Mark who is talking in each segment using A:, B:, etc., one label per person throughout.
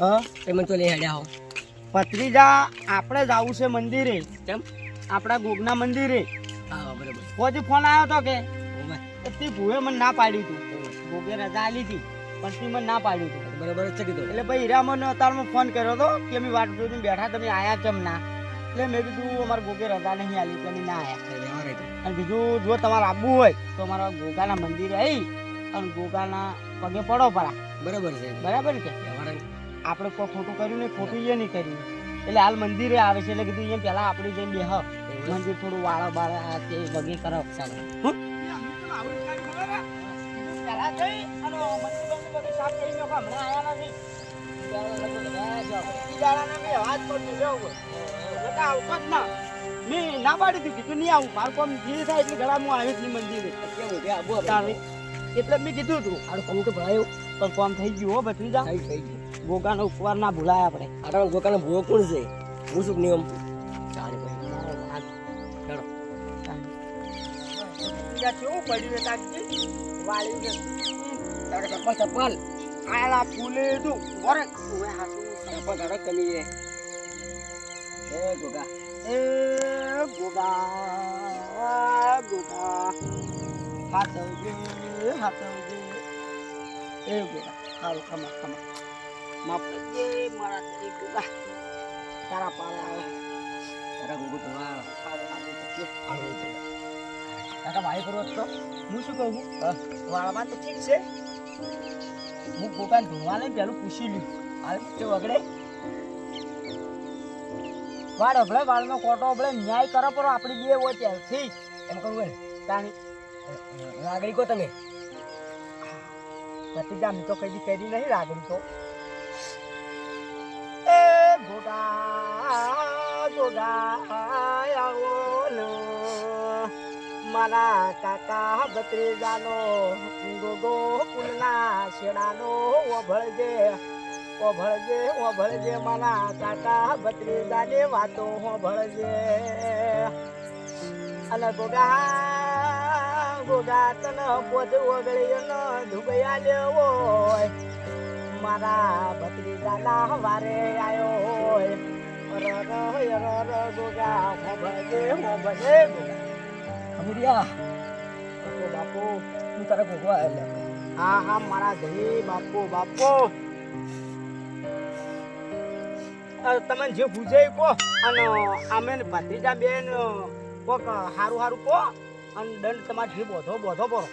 A: હા?
B: તમે તો લઈ હેડ્યા હો.
A: ભત્રીજા આપણે જવું છે મંદિરે.
B: કેમ?
A: આપણા ગોગના મંદિરે.
B: હા બરાબર.
A: પછી ફોન આવ્યો તો કે તો તે ભૂએ મને ના પાડ્યું હતું ગોગે રજા આલી હતી પણ તે મને ના પાડ્યું હતું
B: બરાબર છે કીધું.
A: એટલે ભાઈ હીરા મને અતારમાં ફોન કર્યો હતો કે અમે વાટ જોઈને બેઠા તમે આયા કેમ ના? એટલે મેં કીધું અમારા ગોગે રજા નહીં આલી કે ના આયા.
B: તું.
A: અને બીજું જો તમારે આવવું હોય તો અમારા ગોગાના મંદિરે આવી અને ગોગાના પગે પડો પરા.
B: બરાબર છે.
A: બરાબર
B: છે.
A: આપણે કોઈ ખોટું કર્યું ને ખોટું એ નહીં કર્યું. એટલે હાલ મંદિરે આવે છે એટલે કીધું અહીંયા પહેલાં આપણે જઈને બેહ. મંદિર થોડું વાળા બાળા તે વગે કરો.
B: ચાલો.
A: મેં ના. પાડી દીધી નહીં આવું મારું કોમ જે થાય એટલે ઘણા હું આવી જ નહીં મંદિરે. એટલે મેં કીધું હતું.
B: આનું કામ તો ભરાયું
A: પણ કામ થઈ ગયું હો ભત્રીજા.
B: થઈ ગયું.
A: ગોગાનો ઉપવાર ના ભૂલાય આપણે.
B: આટાનો દુકાને ભૂવો કોણ છે? હું શું નિયમ ચાલે
A: કેવું પડ્યું એ વાળી
B: ચપ્પલ ચપ્પલ?
A: આલા ફૂલે તું હાસુ
B: ચપ્પલ તારે કમી છે. એ ગોગા.
A: એ ગોગા. ગોગા. એ ગોગા. હારું ખમા ખમા. માફ કરજે મારા તે ગોગા તારા પારે આવે
B: તારા ગોગો તમારા
A: આવે આવે તો
B: છે કાકા ભાઈ કરો તો
A: હું શું કહું વાળામાં તો ઠીક છે હું ગોગાને ધોવાને પેલું પૂછી લ્યું હાલ કે વગડે વાળ અભળે વાળનો કોટો અભળે ન્યાય કરો પર આપણી બે હોય ત્યારથી
B: એમ કરવું હોય
A: તાણી
B: લાગણી કો તમે
A: ભતીજા મેં તો કદી કરી નહીં રાગડી તો ગોગા ગોગા આવો લો મારા કાકા ભત્રીજાનો ગોગો કુલના શેડાનો ઓભળજે ઓભળજે ઓભળજે મારા કાકા ભત્રીજાની વાતો ઓભળજે અને ગોગા ગોગા તને પોત ઓગળીનો ધુબયા લેવો મારા ભત્રીજાના વારે આયો તમે જે પૂછે કહો, અને અમે ભત્રીજા બેન કોક હારું હારું કહો, અને દંડ તમારે જે બોધો બોધો પડો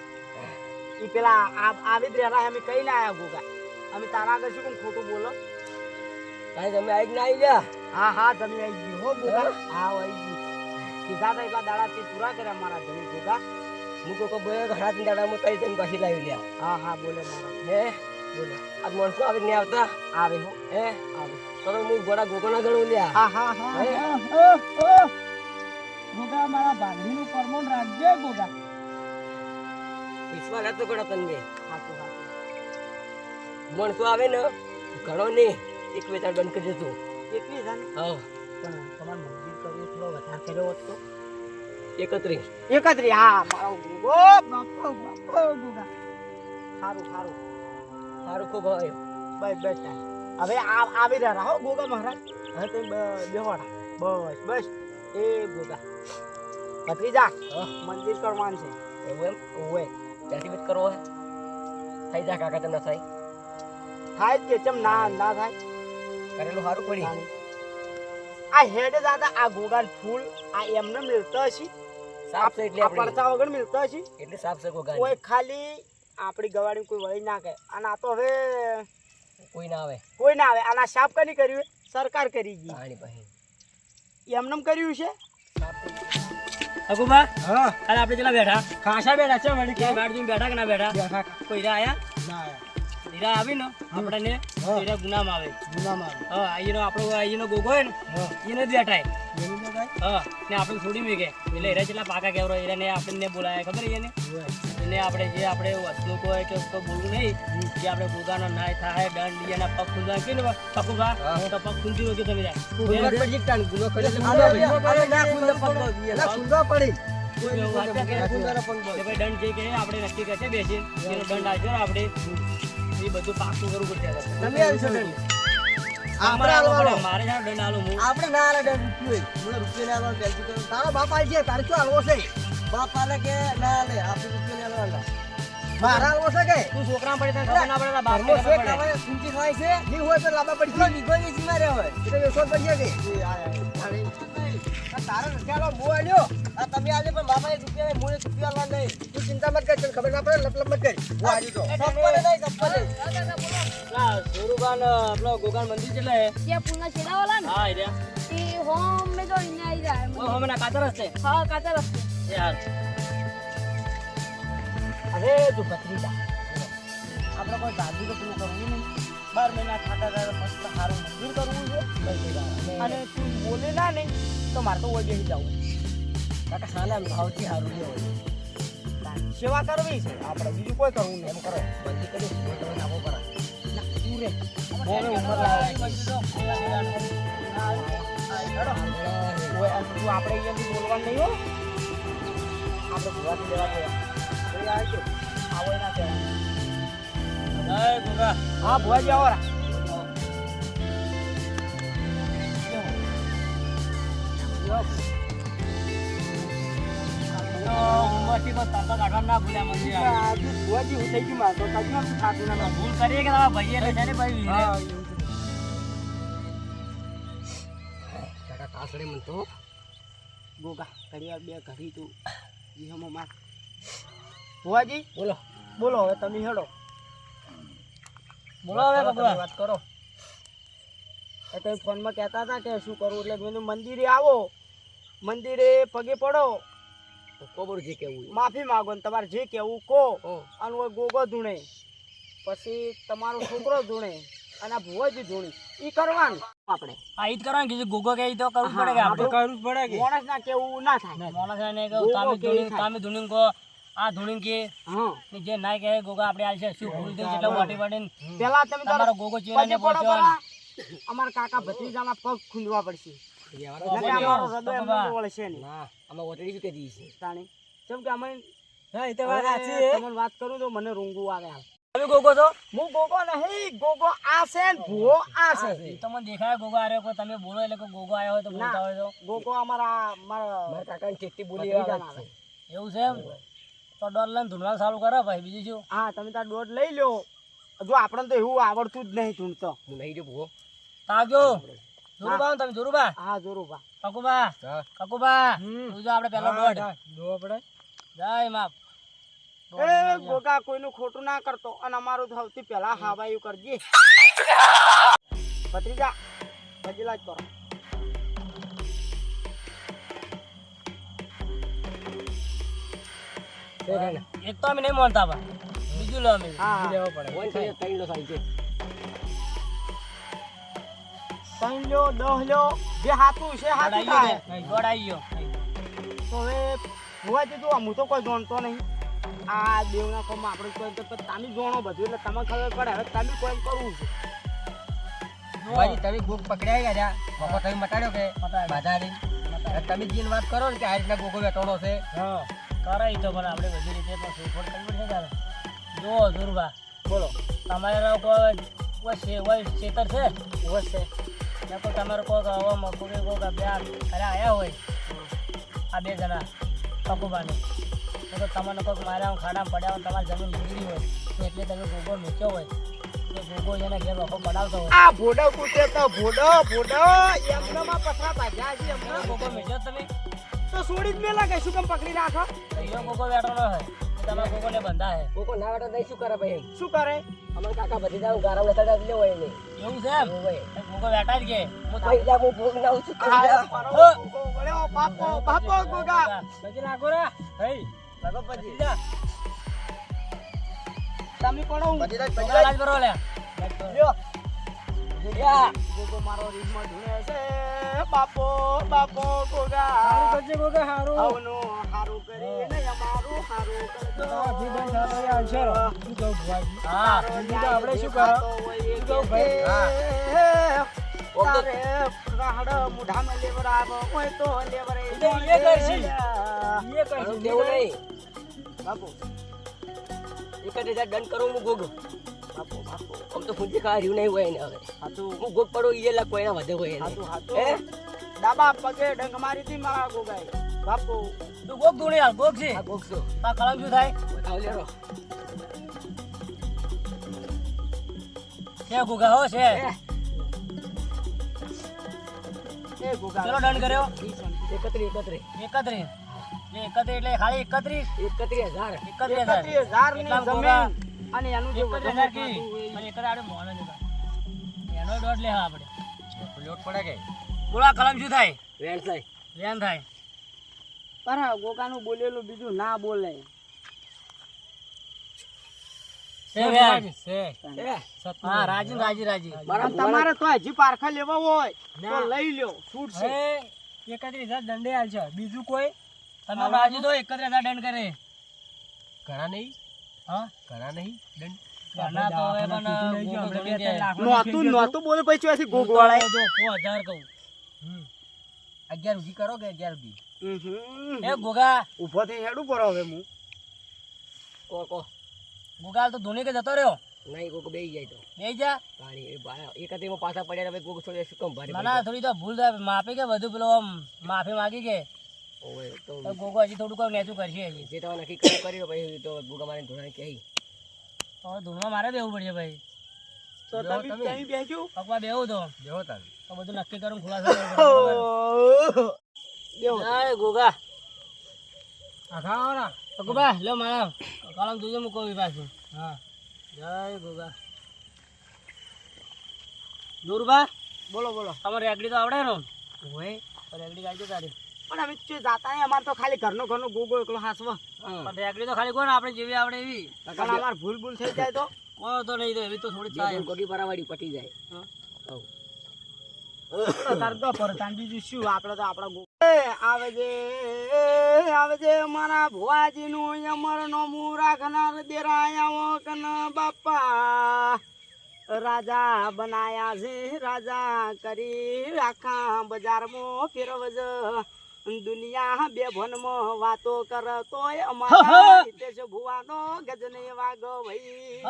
A: એ પેલા આવી જ રહેલા અમે કઈ ના આવ્યા ગોગા અમે તારા આગળ શું ખોટું બોલો?
B: કાંઈ તમે આવી ના આવી ગયા?
A: હા હા તમે આવી ગયું હો ગોગા હા? આવી ગયું. કીધા તો એટલા દાડા તે પૂરા કર્યા મારા ધણી ગોગા
B: હું કોઈ બે ઘણા દાડામાં કઈ તમે પાછી લાવી લ્યા.
A: હા હા બોલે મારા.
B: હે?
A: બોલે.
B: આ માણસો આવી નહીં આવતા?
A: આવે હો.
B: હે?
A: આવે
B: તો તો હું ગોળા ગોગોના ગણું લ્યા.
A: હા હા હા
B: હે?
A: હા, હા, હા. ગોગા મારા ભાગડીનું પરમોણ રાખજે ગોગા
B: વિશ્વાસ હતો ગણો તને.
A: હાચું હાચું
B: માણસો આવે ને ઘણો નહીં. એક વેચાણ બંધ કરી દેતું
A: એટલી જ આને.
B: હા.
A: પણ તમારે મંદિર કરવું થોડો વધારે કર્યો હોત તો.
B: એકત્રીસ
A: એકત્રીસ હા મારો ગોગો બાપો બાપો ગુગા સારું સારું.
B: સારું ખૂબ હોય.
A: બસ બસ હવે આવી રહ્યા હો ગોગા મહારાજ. હવે તે બેવાડા બસ બસ. એ ગોગા. ભત્રીજા મંદિર કરવાનું છે.
B: એવું એમ?
A: ઓવે
B: ત્યાંથી બધ કરવો થઈ જા કાકા તમને થાય.
A: થાય કે ચમ ના ના થાય?
B: કરેલું સારું પડી.
A: આ હેડે દાદા આ ગોગાન ફૂલ આ એમને મિલતા હશે.
B: સાફ છે એટલે
A: પડતા વગર મિલતા હશે.
B: એટલે સાફ છે કોઈ
A: કોઈ ખાલી આપણી ગવાડી કોઈ વળી ના કહે અને આ તો હવે
B: કોઈ ના આવે.
A: કોઈ ના આવે. આના સાફ કરી કર્યું સરકાર કરી ગઈ.
B: પાણી પછી
A: એમનેમ કર્યું છે?
B: અકુબા
A: હા.
B: કાલે આપણે ચલા બેઠા?
A: ખાસા બેઠા છે વળી
B: કે બાર બેઠા કે ના બેઠા?
A: બેઠા.
B: કોઈ આયા?
A: ના
B: હીરા આવી ને આપણને હીરા ગુનામાં આવે.
A: ગુના આવે.
B: હા અહીંનો આપણો અહીંનો ગોગો હોય ને એને જ બેઠાય હા ને આપણે છોડી મૂકે એટલે હીરા જેટલા પાકા કેવરો હીરા ને આપણને બોલાયા ખબર એને? એને આપણે જે આપણે વસ્તુ હોય કે તો બોલવું નહીં જે આપણે ગોગાનો નાય થાય દંડ એના પગ ખુંજા કે ને પકુભા તો પગ ખુંદી વગર તમે જાય.
A: ગુનો ના
B: પગ
A: ના પડી.
B: ના.
A: ના પગ
B: દંડ જે કે આપણે નક્કી કરશે બેસીને દંડ આવશે આપણે. એ બધું પાકું કરવું પડશે
A: તમે આવી
C: આપણે
B: ને આલું
C: ના રૂપિયો મને રૂપિયો ના આલવાનો તારો બાપ શું આલવો છે? બાપ કે ના આલે? આપણે રૂપિયો ના આલવાના મારા આલવો છે કે?
B: તું છોકરા પડે તને ખબર ના પડે ખબર પડે.
C: ખાય છે હોય તો લાંબા પડી ગયો નીકળી ગઈ સીમા રે હોય એટલે પડી જાય કે? તારો રસ્યાલો મો આલ્યો. આ તમે આજે પણ રૂપિયા નહીં, મોએ રૂપિયા આલવા નહીં તું ચિંતા મત કર તને ખબર ના પડે લપ લપ મત કરી. હું તો. નહીં
B: સોરુબાન, પેલો ગોગાન મંદિર છે એટલે.
D: જે પૂના છેડાવાળા ને?
B: હા એ રહ્યા.
D: હોમ મે જો ઇને આવી જાય
B: ઓય હોમેના કાતર જ
D: હા કાચા રસ્તે
B: એ
A: અરે તું. ભત્રીજા
B: આપણે કોઈ જાદુ તો પેલું કરવું નહીં. બાર મહિના ખાતા મસ્ત સારું મંદિર કરવું છે.
A: અને તું બોલે ના નહીં તો મારે તો ઓય બેસી જવું.
B: કાકા સાલા ભાવથી સારું નહીં હોય.
A: સેવા કરવી છે. આપણે બીજું કોઈ કરવું નહીં. એમ કરો.
B: મંદિર કરી તમે નાખો પરા
A: તું
B: હવે ઉંમર
A: ઓય, આપણે અહીંયાથી બોલવાનું નહીં હો. આપણે ભૂવાથી લેવા ગયા. આવો એના કહેવાય હા ભુવાજી આવો રા.
C: બોલો
A: બોલો હવે તમે હેડો
B: બોલો હવે.
A: વાત કરો તમે ફોનમાં કહેતા હતા કે શું કરવું એટલે મંદિરે આવો મંદિરે પગે પડો.
C: કોબર જે કેવું
A: માફી માંગો ને તમારે જે કેવું કહો.
C: ઓ.
A: અને ઓય ગોગો ધૂણે. પછી તમારો છોકરો ધૂણે અને આ ભુવાજી ધૂણી. ઈ કરવાનું. આપણે.
B: આ ઈદ કરવાનું કીધું ગોગો કે ઈ તો કરવું પડે કે આપણે.
A: કરવું પડે કે. માણસ ના કેવું ના થાય.
B: માણસ ને
A: કે
B: તામે ધૂણી-? તામે ધૂણીને કહો, આ ધૂણી કે.
A: હા.
B: જે ના કહે ગોગા આપણે આલશે શું ભૂલ થઈ એટલે વાટી વાટીને
A: પેલા તમે
B: તમારો ગોગો ચીરાઈને
A: પડો
B: પહોંચ્યો
A: કાકા ભત્રીજાના પગ ખૂંદવા પડશે. અમારો હૃદય એમનો વળશે નહીં
C: ના. અમે ઓટડી બી કરી છે
A: તાણી કેમ કે અમે
C: હા એ
A: હવે તમને વાત કરું તો મને રૂંગું આવે હાલ.
B: તમે ગોગો છો?
A: હું ગોગો નહીં ગોગો આ છે ને ભૂવો આ છે
B: ઈ તો મને દેખાય ગોગો આર્યો કોઈ તમે બોલો એટલે કોઈ ગોગો આવ્યો હોય તો બોલતા હોય તો.
A: ગોગો અમારા મારા
C: મારા કાકાની બોલી.
B: એવું છે એમ? તો ડોલ લઈને ધૂણવાનું ચાલુ કરો ભાઈ બીજું શું?
A: હા તમે તાર દોઢ લઈ લ્યો. જો આપણને તો એવું આવડતું જ નહીં ઢૂંઢતો
C: હું નહીં જો ભૂવો.
B: તાજો જોરુબા તમે જોરુબા
A: હા જોરુબા
B: કકુબા કકુબા
A: હમ.
B: તું જો આપણે પહેલો દોઢ
A: જોવો આપણે
B: જય માપ.
A: એ ગોગા કોઈનું ખોટું ના કરતો. અને અમારું સૌથી પહેલા હાવાયું કરજે. ભત્રીજા ભજીલા જ કરો.
B: એક તો અમે નહીં માનતા બા. બીજું લો અમે.
A: હા.
C: વન ત્રણ લો સારી છે.
A: ત્રણ લ્યો જે હાથું છે હાથું થાય.
B: ગયો
A: તો હવે ભુવાજી તું હું તો કોઈ જાણતો નહીં. આ દેવના કોમ આપણે કોઈ તમે જોણો બધું એટલે તમે ખબર પડે. હવે તમે કોઈ કરવું છે?
C: ભાઈ તમે ગોક પકડ્યા ગયા મકો તમે મટાડ્યો કે. બાધા તમે જીન વાત કરો ને કે આ રીતના ગોગો વેટોણો છે.
B: હા. કરાય તો પણ આપણે બધી રીતે પણ શોધખોળ કરવી પડશે તારે. જો જોરુબા.
A: બોલો.
B: તમારે કોઈ છે કોઈ ખેતર છે?
A: વસે
B: ને કોઈ તમારે કોઈક હવા મકુરી કોઈક બે અરે આયા હોય આ બે જણા કકુબાને તો તમને કોઈક માર્યા ખાડામાં પડ્યા હોય તમારી જમીન ભૂલી હોય એટલે તમે ગોગો મૂક્યો હોય તો ગોગો એને ઘેર વખો પડાવતો હોય.
A: આ ભોડો કૂટે તો ભોડો ભોડો એમનામાં પથરા ભાજ્યા છે એમના
B: ગોગો મૂક્યો તમે?
A: તો છોડી જ મેલા કે શું કેમ પકડી રાખો
B: તો ગોગો બેઠો ન હોય. તમારા કોકો ને બંધા હે
C: કોકો ના વાટો દઈ શું કરે ભાઈ?
A: શું કરે?
C: અમર કાકા બધી જાવ ગારા વેટાડા લેવો એને.
B: એવું છે એમ? કોકો બેઠા જ કે. હું તો-
C: પહેલા હું ભોગ ના
B: ઉછું
A: કોકો! વળ્યો, બાપો બાપો ગોગા.
B: પછી નાખો રે હઈ
A: લાગો પછી. જા. તમે કોણ હું
B: ગોગા લાજ કરો લે.
A: લ્યો. લ્યો. ગોગો મારો રીમમાં ધૂણે છે. બાપો બાપો ગોગા.
B: ગોગા હારું.
A: આવનું હારું કરીને અમારું હારું કરજો.
B: હા.
A: આપણે શું કરો? તારે રાહડ મુઢામાં લેવરાવો હોય તો લેવરે
B: એ એ કરશી.
C: તેવું નહીં.
A: બાપુ
C: એક જ હજાર ડન કરું હું ગોગો. આમ તો ખાવા રહ્યું નહીં હોય ને હવે. હું ગોગ પડો ઈ એટલે કોઈના વધે હોય
A: હાચું
C: હે?
A: ડાબા પગે ડંગ મારી હતી મારા ગોગાઈ બાપુ.
B: તું ગોગ ધૂણી હાલ ગોગ છે.
C: ગોગ છો.
B: તા કલમ શું થાય?
C: બતાવ લેરો
B: છે ગોગા હો છે.
A: એ ગોગા.
B: ચલો ડન કર્યો.
C: એકત્રી એકત્રી
B: એકત્રી એકત્રી એટલે ખાલી એકત્રીસ?
C: એકત્રી હજાર.
B: એકત્રીસ હજાર.
A: એકત્રીસ
B: હજારની
A: જમીન. અને એનું જે
B: એકત્રીસ હજાર કી અને આડે મોહન જ હતા. એનો દોઢ લે આપણે.
C: લોટ પડે કે?
B: બોલા કલમ શું થાય?
C: વેણ થાય.
B: વેન થાય.
A: પર ગોકાનું બોલેલું બીજું ના બોલે.
B: છે વેન
C: હે
B: હા રાજી રાજી રાજી.
A: તમારે તો હજી પારખા લેવા હોય તો લઈ લ્યો છૂટ છે.
B: એકત્રીસ હજાર દંડે હાલ છે. બીજું કોઈ? તમે બાજુ તો એકત્રીસ હજાર દંડ કરે.
C: ઘણા નહીં?
B: હા?
C: ઘણા નહીં. દંડ.
A: નહોતું નહોતું બોલે પછી ચોથી ગોગ
B: વાળા જો હજાર કહું.
C: અગિયાર સુધી કરો કે અગિયાર સુધી
B: એ ગોગા.
A: ઊભો થઈ હેડું પડો હવે હું.
C: કો કો.
B: ગોગા તો ધોની કે જતો રહ્યો?
C: નહીં કોક બેસી જાય તો.
B: બે જા.
C: પાણી એ બા- એકત્રીમાં પાછા પડ્યા હવે કોક થોડી શું કામ ભારે
B: ના થોડી તો ભૂલ થાય. માફી કે બધું પેલો માફી માંગી કે?
C: ઓય તો
B: ગોગો હજી થોડું કામ નેચું કરશે હજી.
C: જે તમે નક્કી કર્યું કરી લો પછી તો ગુગા મારે ધોરણ કહી
B: તો હવે ધૂનમાં મારે બેવું પડશે ભાઈ.
A: તો તમે
C: તમે.
A: બેજો પકવા
B: પગમાં તો.
C: બેહો તારે
B: તો બધું નક્કી કરું ખુલાસો કરવો.
A: બેહો.
B: ગોગા. આખા ઓરા પકવા લે મારા. કલમ તુજે મુકો પાછું. હા. જય ગોગા. દુર્બા
A: બોલો બોલો.
B: તમારે રેગડી તો આવડે ને? હોય તો રેગડી ગાડી તારી.
A: પણ અમે જો જાતા નહીં અમારે તો ખાલી ઘરનો ઘરનો ગોગો એકલો હાસવા.
B: પણ રેગડી તો ખાલી કોણ આપણે જેવી આપણે એવી?
A: પણ અમાર ભૂલ ભૂલ થઈ જાય તો?
B: કોઈ તો નહીં તો એવી તો થોડી થાય.
C: ત્રણ પરાવાડી પટી જાય.
A: તારે તો પરતાન બીજું શું? આપણે તો આપણા ગો એ આવે છે આવે છે મારા ભુવાજીનું અમર નોમું રાખનાર દેરાયા કન બાપા. રાજા બનાયા છે રાજા કરી આખા બજારમાં ફેરવજ. દુનિયા બે ભનમાં વાતો કર તોય અમારા હિતેશ ભુવાનો ગજને વાગો ભાઈ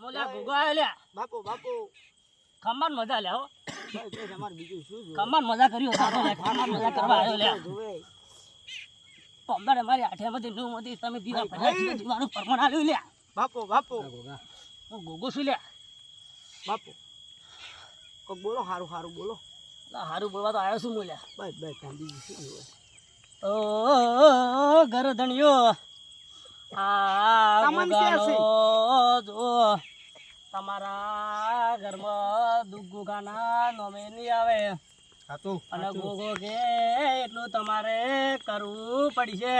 B: મોલા ગોગા લ્યા
A: બાપુ બાપુ.
B: ખંભાત મજા લે હો.
A: બીજું શું જોવે?
B: મજા કર્યો સાતો લે ખંભાત મજા કરવા આવ્યો લે.
A: જોવે.
B: પંદર મારી આઠિયામાંથી નવમાંથી તમે દીવા ભર્યા છે, દીવાનું પરમાણ આવ્યું લે.
A: બાપુ બાપુ.
B: હું ગોગો છું લે.
A: બાપો. બોલો હારું હારું બોલો.
B: હારું બોલવા તો આવ્યો છું મોલ્યા.
A: બસ બસ ત્યાં શું
B: ઓ ગરધણિયો આ
A: તમને ક્યાં છે?
B: ગોગાનો જો તમારા ઘરમાં દુઃખ ગુગાના નોમે નહીં આવે. અને ગોગો કે એટલું તમારે કરવું પડશે.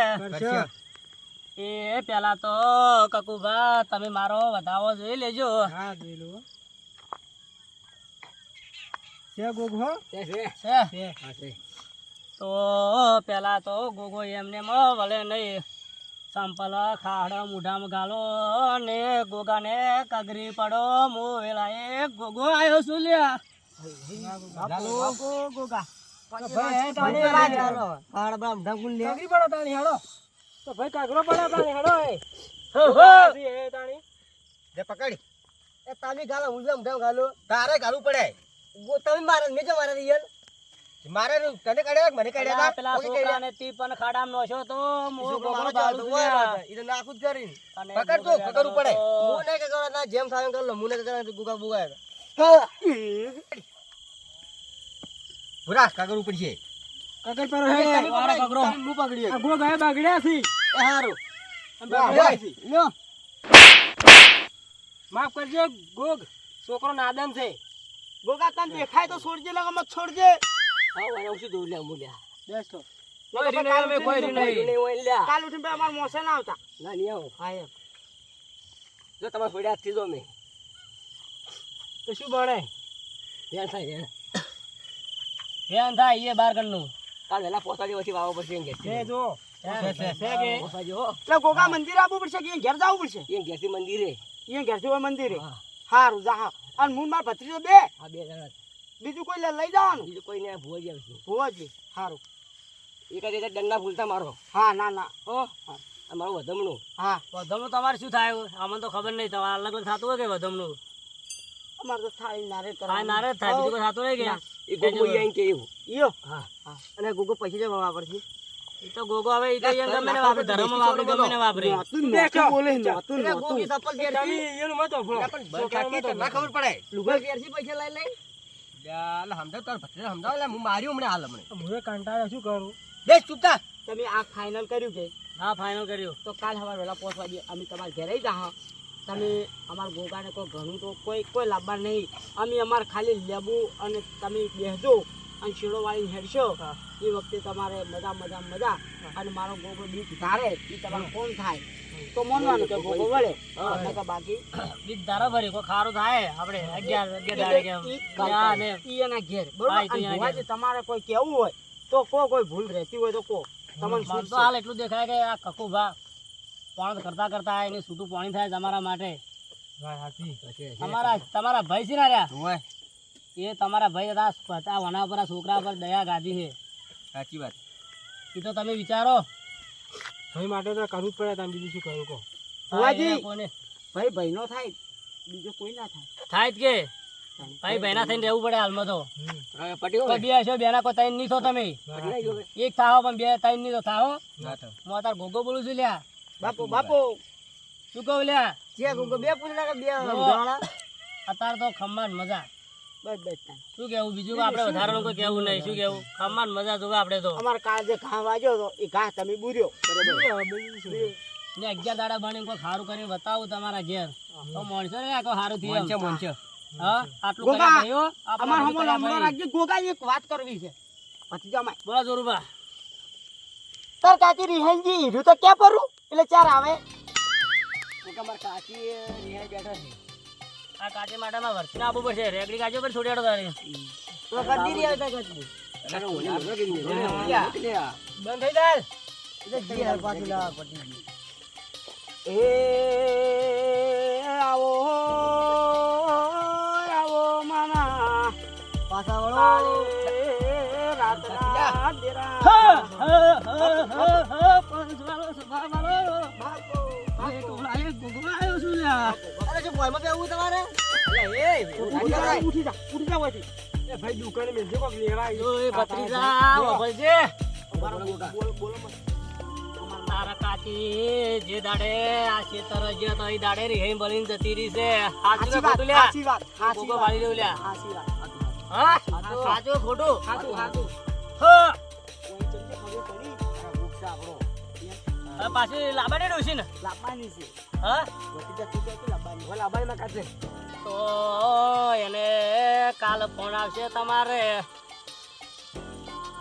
B: એ પેલા તો કકુભા તમે મારો વધાવો જોઈ લેજો.
C: છે છે
B: છે.
C: છે?
B: તો પેલા તો ગોગો એમને વળે નહીં. સંપલ ખાડ મૂઢામાં ગાલો ને ગોગાને કગરી પડો મો વેલા એ ગોગો આવ્યો છું લ્યા.
A: બાપુ બાપુ ગોગા
C: જે પકડી. એ તામી ગાલો હું ગાલો. તારે ગાલું પડે. તમે મારે મેં જો મારે રિયલ? મારે તને કાઢ્યા મને
B: પેલા પેલા છોકરાને તી પણ ખાડામાં નોશો તો મો ગોગો ચાલુ છું લ્યા.
C: એ નાખું જ કરીને પકડ તો પકડ પડે
B: તો-
C: હું નહીં કે કરો ના જેમ થાય કર લો. મુને કે કરા ગુગા બુગા ભુરા કાગર ઉપર છે.
A: કાગર પર
B: વાળા પકડો.
C: હું પકડી
A: ગોગા બગડ્યા છે.
C: એ હારું.
A: લ્યો.
B: માફ કરજો ગોગ. છોકરો નાદન છે.
A: ગોગા તને દેખાય તો છોડજે લગા મત છોડજે.
C: હા વાળા ઉસી દઉં લ્યા મૂલ્યા
A: બેસ તો
B: કોઈ રી નહીં, અમે કોઈ રી નહીં.
C: હોય લ્યા
A: કાલ ઉઠીને ભાઈ અમાર મોસે ના આવતા.
C: ના નહીં આવો.
A: હા એમ.
C: જો તમારે ફોડ્યા હાથથી જો મેં
A: તો શું બણે
C: ધ્યાન થાય ધ્યાન
B: ધ્યાન થાય એ બાર ગણનું.
C: કાલ વેલા પોતાડી વચ્ચે વાવો પડશે એમ
A: કે
B: છે, છે, છે કે?
C: પોસાજો હો.
A: એટલે ગોગા મંદિર આવવું પડશે કે ઘેર જવું પડશે?
C: ઘેરથી મંદિરે.
A: ઘેરથી હોય મંદિરે?
C: હા.
A: હારું જા હા. અને મૂન માર ભત્રીજો બે.
C: આ બે જણા
A: બીજું કોઈ લઈ જવાનું
C: બીજું કોઈ ને ભૂવા જ આવશે
A: હોવાજી હારું.
C: એક જ એક જ દંડા ભૂલતા મારો.
A: હા ના ના. ઓ હા.
C: મારું વધમણું.
A: હા.
B: વધમણું તમારે શું થાય? અમને તો ખબર નહીં. તમારે અલગ અલગ થતું હોય કે વધમણું?
A: અમારે તો થાય નારે
B: થાય નારે થાય બીજું કોઈ થતું નહીં કે?
C: એ ગોગો ઈ કે એવું
A: ઈયો
C: હા. અને ગોગો પછી જવા વાપરશે
B: તો ગોગો હવે એ તો અહીંયા ગમે ને વાપરે ધર્મ વાપરે ગમે ને વાપરે.
A: નહોતું નહોતું બોલે નહોતું
C: એટલે
A: નહોતું
C: ગોગી ચપ્પલ પહેરતી.
B: એનું મત
C: પણ કાકી તને ના ખબર પડે? લુગડા પહેરતી પૈસા લઈ લઈ. લે સમજાવ તાર ભત્રીજા સમજાવ લે હું માર્યું હમણાં હાલ હમણાં.
B: હું કંટાળો શું કરું?
C: બે ચૂપ
A: તમે આ ફાઇનલ કર્યું કે?
B: હા ફાઇનલ કર્યું.
A: તો કાલ સવારે વહેલા પહોંચવા દઈએ અમે તમારા ઘરે જા તમે અમારા ગોગાને કોઈ ઘણું તો કોઈ કોઈ લાભવા નહીં. અમે અમારે ખાલી લેબુ અને તમે બેસજો અને શીડો વાળીને હેડશો એ વખતે તમારે મજા મજા મજા. અને મારો ગોગો બીક ધારે એ તમારે કોણ થાય? તો માનવાનું કે ગોગો વળે? કે બાકી
B: બીજ ધારા ભરી કોઈ ખારું થાય આપણે અગિયાર અગિયાર
A: ઈ એના ઘેર બરોબર? તમારે કોઈ કેવું હોય તો કો કોઈ ભૂલ રહેતી હોય તો કો. તમને શું
B: તો હાલ એટલું દેખાય કે આ કકુ ભા પાણી કરતા કરતા એને છૂટું પાણી થાય તમારા માટે. તમારા તમારા ભાઈ છે ને રહ્યા એ તમારા ભાઈ હતા વના પર છોકરા પર દયા ગાધી છે.
C: સાચી વાત.
B: એ તો તમે વિચારો.
A: ભાઈ માટે તો કરવું જ પડે તમે બીજું શું કરું કો ભુવાજી. ભાઈ ભાઈ નો થાય બીજો કોઈ ના થાય.
B: થાય જ કે. ભાઈ બહેના થઈને રહેવું પડે હાલમાં તો. બે હશો બેના કોઈ ત્રણ નહીં થો તમે. એક થાવો પણ બે ત્રણ નહીં તો થાઓ. હું અત્યારે ગોગો બોલું છું લ્યા.
A: બાપુ બાપુ!
B: શું કહું લ્યા?
A: બે પૂછ બે
B: અત્યારે તો ખમ્માન મજા.
A: બસ બસ
B: શું કેવું? બીજું આપણે વધારાનું કોઈ કેવું નહીં. શું કેવું? ખમ્માન મજા જોવે આપણે તો.
A: અમારે કાલ જે ઘા વાગ્યો તો એ ઘા તમે બુર્યો.
B: ને અગિયાર દાડા બની કોઈ સારું કરીને બતાવું તમારા ઘેર. તો માણસો ને આખો સારું થયું
C: મોનছে
B: એમ. હા? આટલું કર્યા ભાઈઓ,
A: અમાર હમો
B: કર્યા
A: લમણો ગોગા એક વાત કરવી છે. ભતીજામાય
B: બોલો જોરુબા
A: તાર કાચી રિહાઈજી હીરું તો ક્યાં પરું? એટલે ચાર આવે.
C: રિહાઈ બેઠા છે.
B: આ કાચી માટામાં વરસીને આપવું પડશે રેગડી કાજે પર છોડી આડો તારે
A: તો કરતી રહી આવતા કરતી
C: અરે ઓલી ઓલી કરી દે. ઓલી ઓલી લે આ.
B: બંધ થઈ જાય
A: એટલે જે લાવા પતી ગઈ. એ આવો આવો
B: ગોગવા આવ્યો છું લ્યા.
C: અરે જો ભોયમાં બેહવું તમારે
A: ઉઠી જા, ઉઠી જા, ઉઠી જા વળી. એ ભાઈ દુકાને મેલજે કોક લેવા આવ્યો.
B: એ ભત્રીજા, વફલજે.
A: બોલો, બોલો
B: તારા કાચી જે દાડે આ ખેતર જે તો દાડે રિહાઈ બનીને જતી રહી છે સાચું
A: વાત,
B: ખોટું
A: સાચી વાત, સાચી વાત, સાચી વાત.
B: હા સાચું ખોટું
A: સાચું, સાચું.
B: હા પાછી લાબાડી ડોસી ને?
A: લાંબાની છે.
B: હા?
A: ભતીજા તું ક્યાંથી લાંબાની? હવે લાંબાનીમાં કાઢજે.
B: તો એને કાલ ફોન આવશે તમારે.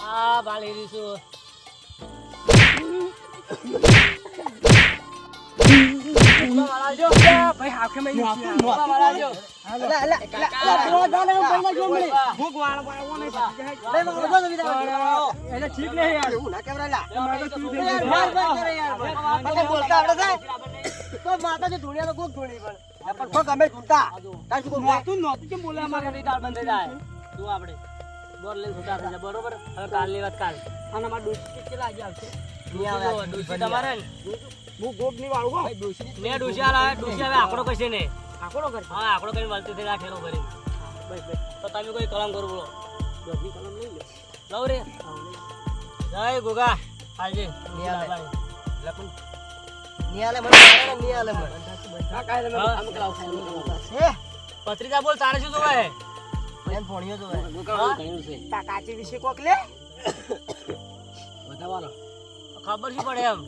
B: આ બાળી દઈશું.
A: ભાઈ હાથે મેં ને, પહેલા જો. નહીં નહીં
C: માતા તો કોક ધૂળી પણ કોક અમે
A: નહોતું, કેમ બોલે અમારે?
B: દાળ બંધ જાય તું આપણે બોર લઈને છૂટા થઈ જાય બરોબર હવે કાલની વાત કાલ
A: અને અમારે ડોશી કેટલા આજે આવશે?
C: આવે
B: જો, ડોશી તમારે
A: હું નહીં વાળું
B: ડોશી આલા હવે આંકડો કશે ને
A: આંકડો કરી
B: હા આકડો કરી વળતી થઈ રાખેલો ભરી.
A: બસ, બસ.
B: તો તમે કોઈ કલમ કરો બોલો.
A: દોઢની કલમ લઈ લો.
B: લવ રે. જય ગોગા. હાલજે.
C: લખું નિયાલે મને નિયાલે મને.
A: આ કાય તમે કામ કરાવ
C: હે?
B: પત્રિકા બોલ તારે શું જોવે?
C: એમ ભણ્યો તો ભાઈ
B: હા?
A: તા કાચી વિશે કોક લે?
C: બતાવાનો
B: ખબર શું પડે એમ?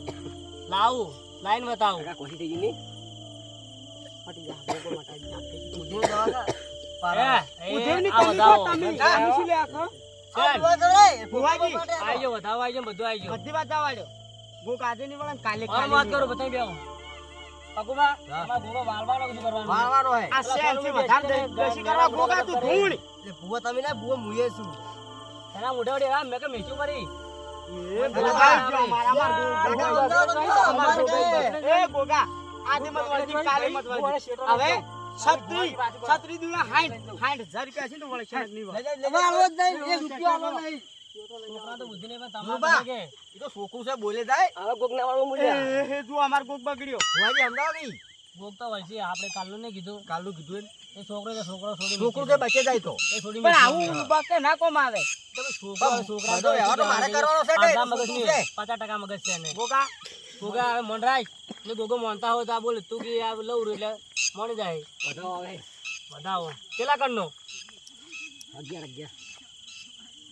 B: લાવું લાઈન બતાવું.
C: કોશી થઈ ગઈ ની
A: મટી જા, ગોગો મટાડી નાખે.
C: ઉધેવ દવા પારા
B: આ
A: કલી
B: વધાવો.
A: તો તમે. શું લે આખો? ભુવાજી.
B: આઈ જાઓ, વધાવો બધું આઈ
A: બધી વાત આવડ્યો. ગોગ આજે નહીં વળે કાલે કાલે
B: વાત કરો બતાવી બેહો વાળવાનો
C: હે
A: આ વધારે કરવા તું.
C: એટલે ભૂવા તમે ને ભૂવા છું
B: મેં કે
A: એ મારા માર. એ આજે મત વળજી, કાલે મત વળજી. હવે છત્રી છત્રી દુના હાઈઠ હાઈઠ રૂપિયા છે ને વળે છે નહીં વળે.
C: આવો જ નહીં એક રૂપિયો આલો નહીં.
B: છોકરા તો બુદ્ધિ નહીં પણ તમારે
A: જોબા.
B: તો
A: તો છોકરું છે બોલે જાય.
C: હવે કોક ના વાળું મૂલ્યા.
A: એ, એ, જો અમાર કોક બગડ્યો.
C: ભુવાજી અમદાવાદી
B: ભોગ તો હોય આપણે કાલનું નહીં કીધું.
A: કાલનું કીધું
B: એ છોકરો કે છોકરો છોડી
A: છોકરું તો બચે જાય તો.
B: એ છોડી
A: પણ
B: મૂકી.
A: આવું કે ના કોમ આવે?
B: તમે છોકરા છોકરા
A: તો મારે કરવાનો છે કે
B: મગજ
A: છે. ગોગા
B: ગોગા આવે મન રાખ. ને ગોગો મોનતા હોય તો આ બોલે. તું કે આ લઉં એટલે મોની જાય.
C: બધા આવે.
B: વધાવો કેટલા કણનો?
C: અગિયાર અગિયાર.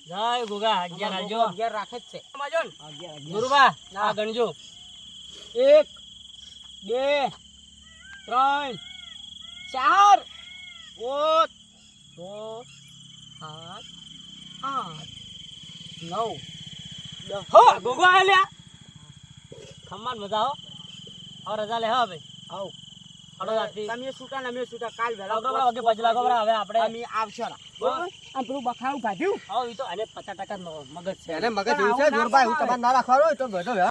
B: જય ગોગા અગિયાર હાલજો
A: અગિયાર રાખે જ છે.
C: અગિયાર
B: ગુરુબા આ ગણજો.
A: એક બે ત્રણ ચાર. પાંચ છ સાત આઠ નવ. દસ.
B: ગોગો આ લ્યા. ખમ્માન મજા હો. હવે રજા લે હા ભાઈ
A: આવ તમે છૂટા અમે છૂટા કાલ
B: વેલા વાગે પજલા ગોબરા હવે આપણે
A: અમે આવશે આ પેલું બખાવું કાઢ્યું
B: હા એ તો અને પચાસ ટકા મગજ છે.
C: અને મગજ એવું છે જોરભાઈ હું તો